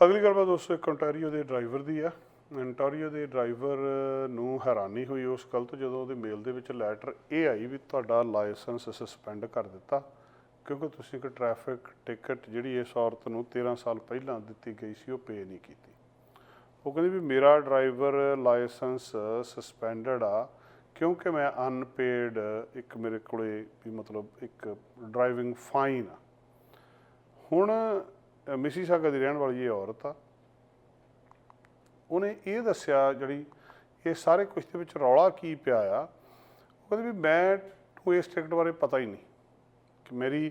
ਅਗਲੀ ਗੱਲਬਾਤ ਦੋਸਤੋ, ਇੱਕ ontario ਦੇ ਡਰਾਈਵਰ ਦੀ ਆ। Ontario ਦੇ ਡਰਾਈਵਰ ਨੂੰ ਹੈਰਾਨੀ ਹੋਈ ਉਸ ਗੱਲ ਤੋਂ ਜਦੋਂ ਉਹਦੇ ਮੇਲ ਦੇ ਵਿੱਚ ਲੈਟਰ ਇਹ ਆਈ ਵੀ ਤੁਹਾਡਾ ਲਾਇਸੈਂਸ ਸਸਪੈਂਡ ਕਰ ਦਿੱਤਾ, ਕਿਉਂਕਿ ਤੁਸੀਂ ਇੱਕ ਟ੍ਰੈਫਿਕ ਟਿਕਟ ਜਿਹੜੀ ਇਸ ਔਰਤ ਨੂੰ 13 ਸਾਲ ਪਹਿਲਾਂ ਦਿੱਤੀ ਗਈ ਸੀ, ਉਹ ਪੇ ਨਹੀਂ ਕੀਤੀ। ਉਹ ਕਹਿੰਦੀ ਵੀ ਮੇਰਾ ਡਰਾਈਵਰ ਲਾਇਸੈਂਸ ਸਸਪੈਂਡਡ ਆ, ਕਿਉਂਕਿ ਮੈਂ ਅਨਪੇਡ ਇੱਕ ਮੇਰੇ ਕੋਲੇ ਵੀ ਮਤਲਬ ਇੱਕ ਡਰਾਈਵਿੰਗ ਫਾਈਨ ਆ। ਹੁਣ ਮਿਸੀਸਾਗਾ ਦੀ ਰਹਿਣ ਵਾਲੀ ਇਹ ਔਰਤ ਆ। ਉਹਨੇ ਇਹ ਦੱਸਿਆ ਜਿਹੜੀ ਇਹ ਸਾਰੇ ਕੁਝ ਦੇ ਵਿੱਚ ਰੌਲਾ ਕੀ ਪਿਆ ਆ, ਉਹ ਕਹਿੰਦੀ ਵੀ ਮੈਂ ਨੂੰ ਇਸ ਟਿਕਟ ਬਾਰੇ ਪਤਾ ਹੀ ਨਹੀਂ ਕਿ ਮੇਰੀ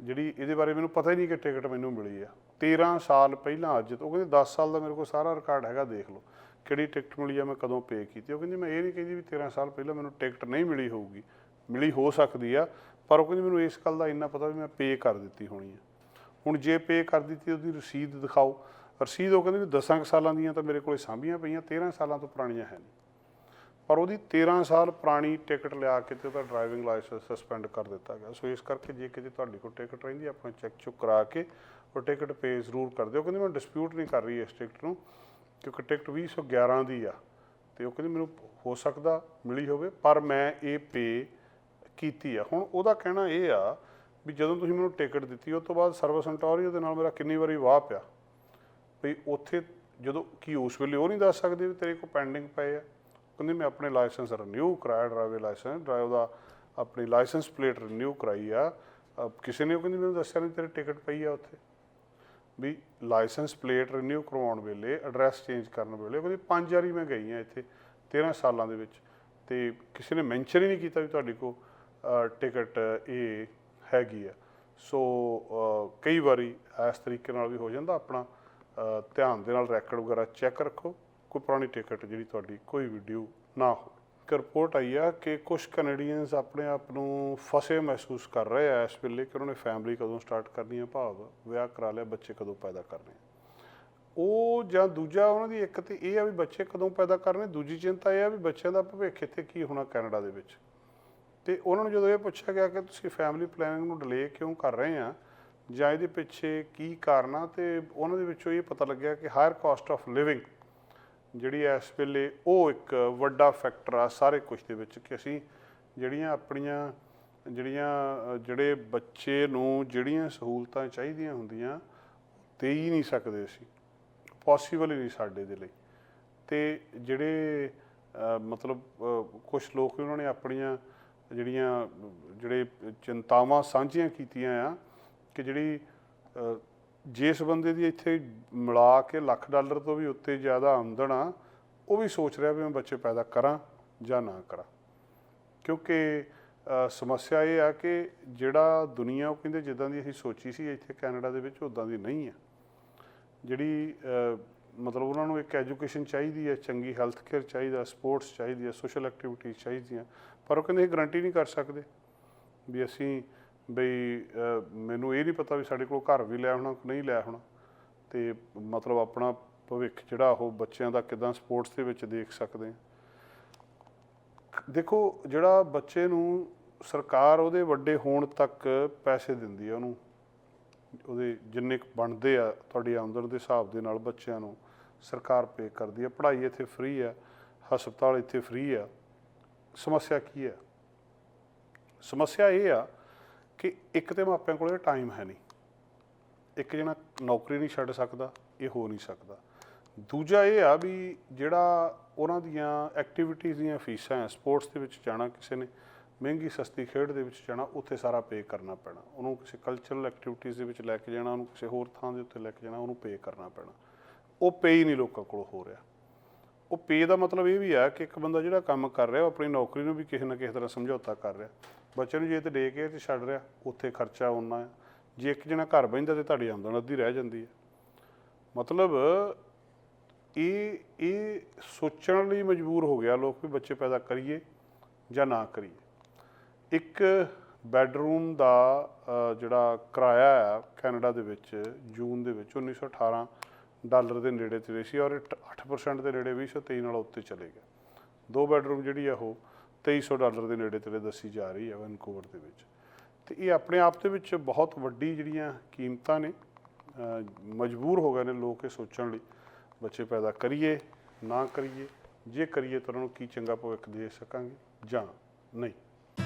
ਜਿਹੜੀ ਇਹਦੇ ਬਾਰੇ ਮੈਨੂੰ ਪਤਾ ਹੀ ਨਹੀਂ ਕਿ ਟਿਕਟ ਮੈਨੂੰ ਮਿਲੀ ਆ। 13 ਸਾਲ ਪਹਿਲਾਂ ਅੱਜ ਤੋਂ, ਉਹ ਕਹਿੰਦੀ 10 ਸਾਲ ਦਾ ਮੇਰੇ ਕੋਲ ਸਾਰਾ ਰਿਕਾਰਡ ਹੈਗਾ, ਦੇਖ ਲਓ ਕਿਹੜੀ ਟਿਕਟ ਮਿਲੀ ਆ, ਮੈਂ ਕਦੋਂ ਪੇ ਕੀਤੀ ਉਹ ਕਹਿੰਦੀ ਮੈਂ ਇਹ ਨਹੀਂ ਕਹਿੰਦੀ ਵੀ 13 ਸਾਲ ਪਹਿਲਾਂ ਮੈਨੂੰ ਟਿਕਟ ਨਹੀਂ ਮਿਲੀ ਹੋਊਗੀ, ਮਿਲੀ ਹੋ ਸਕਦੀ ਆ, ਪਰ ਉਹ ਕਹਿੰਦੀ ਮੈਨੂੰ ਇਸ ਗੱਲ ਦਾ ਇੰਨਾ ਪਤਾ ਵੀ ਮੈਂ ਪੇ ਕਰ ਦਿੱਤੀ ਹੋਣੀ ਆ। ਹੁਣ ਜੇ ਪੇ ਕਰ ਦਿੱਤੀ ਉਹਦੀ ਰਸੀਦ ਦਿਖਾਓ। ਰਸੀਦ ਉਹ ਕਹਿੰਦੇ ਵੀ 10 ਸਾਲਾਂ ਦੀਆਂ ਤਾਂ ਮੇਰੇ ਕੋਲੇ ਸਾਂਭੀਆਂ ਪਈਆਂ 13 ਸਾਲਾਂ ਤੋਂ ਪੁਰਾਣੀਆਂ ਹੈ ਨਹੀਂ। ਪਰ ਉਹਦੀ 13 ਸਾਲ ਪੁਰਾਣੀ ਟਿਕਟ ਲਿਆ ਕੇ ਤੇ ਉਹਦਾ ਡਰਾਈਵਿੰਗ ਲਾਇਸੈਂਸ ਸਸਪੈਂਡ ਕਰ ਦਿੱਤਾ ਗਿਆ। ਸੋ ਇਸ ਕਰਕੇ ਜੇ ਕਿਤੇ ਤੁਹਾਡੇ ਕੋਲ ਟਿਕਟ ਰਹਿੰਦੀ ਆਪਣਾ ਚੈੱਕ ਚੁੱਕ ਕਰਾ ਕੇ ਉਹ ਟਿਕਟ ਪੇ ਜ਼ਰੂਰ ਕਰ ਦਿਓ। ਕਹਿੰਦੇ ਮੈਂ ਡਿਸਪਿਊਟ ਨਹੀਂ ਕਰ ਰਹੀ ਇਸ ਟਿਕਟ ਨੂੰ, ਕਿਉਂਕਿ ਟਿਕਟ 2011 ਦੀ ਆ ਤੇ ਉਹ ਕਹਿੰਦੀ ਮੈਨੂੰ ਹੋ ਸਕਦਾ ਮਿਲੀ ਹੋਵੇ, ਪਰ ਮੈਂ ਇਹ ਪੇ ਕੀਤੀ ਆ। ਹੁਣ ਉਹਦਾ ਕਹਿਣਾ ਇਹ ਆ ਵੀ ਜਦੋਂ ਤੁਸੀਂ ਮੈਨੂੰ ਟਿਕਟ ਦਿੱਤੀ ਉਸ ਤੋਂ ਬਾਅਦ ਸਰਵਿਸ ਅੰਟੋਰੀਓ ਦੇ ਨਾਲ ਮੇਰਾ ਕਿੰਨੀ ਵਾਰੀ ਵਾਹ ਪਿਆ। ਵੀ ਉੱਥੇ ਜਦੋਂ ਕੀ ਉਸ ਵੇਲੇ ਉਹ ਨਹੀਂ ਦੱਸ ਸਕਦੇ ਵੀ ਤੇਰੇ ਕੋਲ ਪੈਂਡਿੰਗ ਪਏ ਆ। ਕਹਿੰਦੇ ਮੈਂ ਆਪਣੇ ਲਾਇਸੈਂਸ ਰਿਨਿਊ ਕਰਾਇਆ, ਡਰਾਈਵਰ ਲਾਇਸੈਂਸ ਡਰਾਈਵ ਦਾ ਆਪਣੀ ਲਾਇਸੈਂਸ ਪਲੇਟ ਰਿਨਿਊ ਕਰਾਈ ਆ। ਕਿਸੇ ਨੇ ਉਹ ਕਹਿੰਦੀ ਮੈਨੂੰ ਦੱਸਿਆ ਨਹੀਂ ਤੇਰੀ ਟਿਕਟ ਪਈ ਆ ਉੱਥੇ। ਵੀ ਲਾਇਸੈਂਸ ਪਲੇਟ ਰਿਨਿਊ ਕਰਵਾਉਣ ਵੇਲੇ ਐਡਰੈਸ ਚੇਂਜ ਕਰਨ ਵੇਲੇ, ਉਹ ਕਹਿੰਦੀ ਪੰਜ ਵਾਰੀ ਮੈਂ ਗਈ ਆ ਇੱਥੇ 13 ਸਾਲਾਂ ਦੇ ਵਿੱਚ। ਤੇ ਕਿਸੇ ਨੇ ਮੈਂਸ਼ਨ ਹੀ ਨਹੀਂ ਕੀਤਾ ਵੀ ਤੁਹਾਡੀ ਕੋਲ ਟਿਕਟ ਇਹ ਹੈਗੀ ਆ। ਸੋ ਕਈ ਵਾਰੀ ਇਸ ਤਰੀਕੇ ਨਾਲ ਵੀ ਹੋ ਜਾਂਦਾ ਆਪਣਾ ਧਿਆਨ ਦੇ ਨਾਲ ਰੈਕਡ ਵਗੈਰਾ ਚੈੱਕ ਰੱਖੋ, ਕੋਈ ਪੁਰਾਣੀ ਟਿਕਟ ਜਿਹੜੀ ਤੁਹਾਡੀ ਕੋਈ ਵੀਡੀਓ ਨਾ ਹੋ ਇੱਕ ਰਿਪੋਰਟ ਆਈ ਆ ਕਿ ਕੁਝ ਕੈਨੇਡੀਅਨਸ ਆਪਣੇ ਆਪ ਨੂੰ ਫਸੇ ਮਹਿਸੂਸ ਕਰ ਰਹੇ ਆ, ਇਸ ਵੇਲੇ ਕਿ ਉਹਨਾਂ ਨੇ ਫੈਮਿਲੀ ਕਦੋਂ ਸਟਾਰਟ ਕਰਨੀ ਆ, ਭਾਵ ਵਿਆਹ ਕਰਾ ਲਿਆ, ਬੱਚੇ ਕਦੋਂ ਪੈਦਾ ਕਰਨੇ ਉਹ ਜਾਂ ਦੂਜਾ ਉਹਨਾਂ ਦੀ ਇੱਕ ਤੇ ਇਹ ਆ ਵੀ ਬੱਚੇ ਕਦੋਂ ਪੈਦਾ ਕਰਨੇ, ਦੂਜੀ ਚਿੰਤਾ ਇਹ ਆ ਵੀ ਬੱਚਿਆਂ ਦਾ ਭਵਿੱਖ ਇੱਥੇ ਕੀ ਹੋਣਾ ਕੈਨੇਡਾ ਦੇ ਵਿੱਚ। ਤੇ ਉਹਨਾਂ ਨੂੰ ਜਦੋਂ ਇਹ ਪੁੱਛਿਆ ਗਿਆ ਕਿ ਤੁਸੀਂ ਫੈਮਿਲੀ ਪਲੈਨਿੰਗ ਨੂੰ ਡਿਲੇ ਕਿਉਂ ਕਰ ਰਹੇ ਆ, ਜਾਂ ਇਹਦੇ ਪਿੱਛੇ ਕੀ ਕਾਰਨ ਆ ਤੇ ਉਹਨਾਂ ਦੇ ਵਿੱਚੋਂ ਇਹ ਪਤਾ ਲੱਗਿਆ ਕਿ ਹਾਇਰ ਕਾਸਟ ਆਫ ਲਿਵਿੰਗ ਜਿਹੜੀ ਇਸ ਵੇਲੇ ਉਹ ਇੱਕ ਵੱਡਾ ਫੈਕਟਰ ਆ ਸਾਰੇ ਕੁਝ ਦੇ ਵਿੱਚ ਕਿ ਅਸੀਂ ਜਿਹੜੀਆਂ ਆਪਣੀਆਂ, ਜਿਹੜੀਆਂ ਜਿਹੜੇ ਬੱਚੇ ਨੂੰ ਜਿਹੜੀਆਂ ਸਹੂਲਤਾਂ ਚਾਹੀਦੀਆਂ ਹੁੰਦੀਆਂ, ਦੇ ਹੀ ਨਹੀਂ ਸਕਦੇ ਅਸੀਂ ਪੋਸੀਬਲ ਹੀ ਨਹੀਂ ਸਾਡੇ ਦੇ ਲਈ। ਤੇ ਜਿਹੜੇ ਮਤਲਬ ਕੁਝ ਲੋਕ ਉਹਨਾਂ ਨੇ ਆਪਣੀਆਂ ਜਿਹੜੀਆਂ, ਜਿਹੜੇ ਚਿੰਤਾਵਾਂ ਸਾਂਝੀਆਂ ਕੀਤੀਆਂ ਆ ਕਿ ਜਿਹੜੀ ਜਿਸ ਬੰਦੇ ਦੀ ਇੱਥੇ ਮਿਲਾ ਕੇ ਲੱਖ ਡਾਲਰ ਤੋਂ ਵੀ ਉੱਤੇ ਜ਼ਿਆਦਾ ਆਮਦਨ ਆ, ਉਹ ਵੀ ਸੋਚ ਰਿਹਾ ਵੀ ਮੈਂ ਬੱਚੇ ਪੈਦਾ ਕਰਾਂ ਜਾਂ ਨਾ ਕਰਾਂ। ਕਿਉਂਕਿ ਸਮੱਸਿਆ ਇਹ ਆ ਕਿ ਜਿਹੜਾ ਦੁਨੀਆ, ਉਹ ਕਹਿੰਦੇ ਜਿੱਦਾਂ ਦੀ ਅਸੀਂ ਸੋਚੀ ਸੀ ਇੱਥੇ ਕੈਨੇਡਾ ਦੇ ਵਿੱਚ ਉਦਾਂ ਦੀ ਨਹੀਂ ਆ। ਜਿਹੜੀ ਮਤਲਬ ਉਹਨਾਂ ਨੂੰ ਇੱਕ ਐਜੂਕੇਸ਼ਨ ਚਾਹੀਦੀ ਹੈ, ਚੰਗੀ ਹੈਲਥ ਕੇਅਰ ਚਾਹੀਦਾ ਸਪੋਰਟਸ ਚਾਹੀਦੀ ਹੈ ਸੋਸ਼ਲ ਐਕਟੀਵਿਟੀਜ਼ ਚਾਹੀਦੀਆਂ। ਪਰ ਉਹ ਕਹਿੰਦੇ ਇਹ ਗਰੰਟੀ ਨਹੀਂ ਕਰ ਸਕਦੇ ਵੀ ਅਸੀਂ ਬਈ ਮੈਨੂੰ ਇਹ ਨਹੀਂ ਪਤਾ ਵੀ ਸਾਡੇ ਕੋਲ ਘਰ ਵੀ ਲੈ ਹੋਣਾ ਕਿ ਨਹੀਂ ਲੈ ਹੋਣਾ ਤੇ ਮਤਲਬ ਆਪਣਾ ਭਵਿੱਖ ਜਿਹੜਾ ਉਹ ਬੱਚਿਆਂ ਦਾ ਕਿਦਾਂ ਸਪੋਰਟਸ ਦੇ ਵਿੱਚ ਦੇਖ ਸਕਦੇ ਆ ਦੇਖੋ, ਜਿਹੜਾ ਬੱਚੇ ਨੂੰ ਸਰਕਾਰ ਉਹਦੇ ਵੱਡੇ ਹੋਣ ਤੱਕ ਪੈਸੇ ਦਿੰਦੀ ਆ ਉਹਨੂੰ, ਉਹਦੇ ਜਿੰਨੇ ਬਣਦੇ ਆ ਤੁਹਾਡੀ ਆਮਦਨ ਦੇ ਹਿਸਾਬ ਦੇ ਨਾਲ ਬੱਚਿਆਂ ਨੂੰ। ਸਰਕਾਰ ਪੇ ਕਰਦੀ ਹੈ, ਪੜ੍ਹਾਈ ਇੱਥੇ ਫ੍ਰੀ ਆ ਹਸਪਤਾਲ ਇੱਥੇ ਫ੍ਰੀ ਆ ਸਮੱਸਿਆ ਕੀ ਹੈ? ਸਮੱਸਿਆ ਇਹ ਆ ਕਿ ਇੱਕ ਤੇ ਮਾਪਿਆਂ ਕੋਲੇ ਟਾਈਮ ਹੈ ਨਹੀਂ। ਇੱਕ ਜਣਾ ਨੌਕਰੀ ਨਹੀਂ ਛੱਡ ਸਕਦਾ, ਇਹ ਹੋ ਨਹੀਂ ਸਕਦਾ। ਦੂਜਾ ਇਹ ਆ ਵੀ ਜਿਹੜਾ ਉਹਨਾਂ ਦੀਆਂ ਐਕਟੀਵਿਟੀਜ਼ ਦੀਆਂ ਫੀਸਾਂ ਹੈ ਸਪੋਰਟਸ ਦੇ ਵਿੱਚ ਜਾਣਾ ਕਿਸੇ ਨੇ, ਮਹਿੰਗੀ ਸਸਤੀ ਖੇਡ ਦੇ ਵਿੱਚ ਜਾਣਾ, ਉੱਥੇ ਸਾਰਾ ਪੇ ਕਰਨਾ ਪੈਣਾ। ਉਹਨੂੰ ਕਿਸੇ ਕਲਚਰਲ ਐਕਟੀਵਿਟੀਜ਼ ਦੇ ਵਿੱਚ ਲੈ ਕੇ ਜਾਣਾ, ਉਹਨੂੰ ਕਿਸੇ ਹੋਰ ਥਾਂ ਦੇ ਉੱਤੇ ਲੈ ਕੇ ਜਾਣਾ, ਉਹਨੂੰ ਪੇ ਕਰਨਾ ਪੈਣਾ। ਉਹ ਪੇ ਹੀ ਨਹੀਂ ਲੋਕਾਂ ਕੋਲ ਹੋ ਰਿਹਾ। ਉਹ ਪੇ ਦਾ ਮਤਲਬ ਇਹ ਵੀ ਆ ਕਿ ਇੱਕ ਬੰਦਾ ਜਿਹੜਾ ਕੰਮ ਕਰ ਰਿਹਾ, ਉਹ ਆਪਣੀ ਨੌਕਰੀ ਨੂੰ ਵੀ ਕਿਸੇ ਨਾ ਕਿਸੇ ਤਰ੍ਹਾਂ ਸਮਝੌਤਾ ਕਰ ਰਿਹਾ। ਬੱਚੇ ਨੂੰ ਜੇ ਤੇ ਡੇ ਕੇ ਤੇ ਛੱਡ ਰਿਹਾ, ਉੱਥੇ ਖਰਚਾ ਉਹਨਾਂ ਹੈ ਜੇ ਇੱਕ ਜਣਾ ਘਰ ਬਹਿੰਦਾ ਤੇ ਤੁਹਾਡੀ ਆਮਦਨ ਅੱਧੀ ਰਹਿ ਜਾਂਦੀ ਹੈ ਮਤਲਬ ਇਹ ਇਹ ਸੋਚਣ ਲਈ ਮਜਬੂਰ ਹੋ ਗਿਆ ਲੋਕ ਵੀ ਬੱਚੇ ਪੈਦਾ ਕਰੀਏ ਜਾਂ ਨਾ ਕਰੀਏ। ਇੱਕ ਬੈਡਰੂਮ ਦਾ ਜਿਹੜਾ ਕਿਰਾਇਆ ਆ ਕੈਨੇਡਾ ਦੇ ਵਿੱਚ, ਜੂਨ ਦੇ ਵਿੱਚ 1918 ਡਾਲਰ ਦੇ ਨੇੜੇ ਤੇੜੇ ਸੀ ਔਰ ਇਹ 8% ਦੇ ਨੇੜੇ 2023 ਨਾਲ ਉੱਤੇ ਚਲੇ ਗਿਆ ਦੋ ਬੈਡਰੂਮ ਜਿਹੜੀ ਆ ਉਹ 2300 ਡਾਲਰ ਦੇ ਨੇੜੇ ਤੇੜੇ ਦੱਸੀ ਜਾ ਰਹੀ ਹੈ ਵੈਨਕੂਵਰ ਦੇ ਵਿੱਚ। ਤੇ ਇਹ ਆਪਣੇ ਆਪ ਦੇ ਵਿੱਚ ਬਹੁਤ ਵੱਡੀ ਜਿਹੜੀਆਂ ਕੀਮਤਾਂ ਨੇ ਮਜਬੂਰ ਹੋ ਗਏ ਨੇ ਲੋਕ ਇਹ ਸੋਚਣ ਲਈ, ਬੱਚੇ ਪੈਦਾ ਕਰੀਏ, ਨਾ ਕਰੀਏ, ਜੇ ਕਰੀਏ ਤਾਂ ਉਹਨਾਂ ਨੂੰ ਕੀ ਚੰਗਾ ਭਵਿੱਖ ਦੇ ਸਕਾਂਗੇ ਜਾਂ ਨਹੀਂ।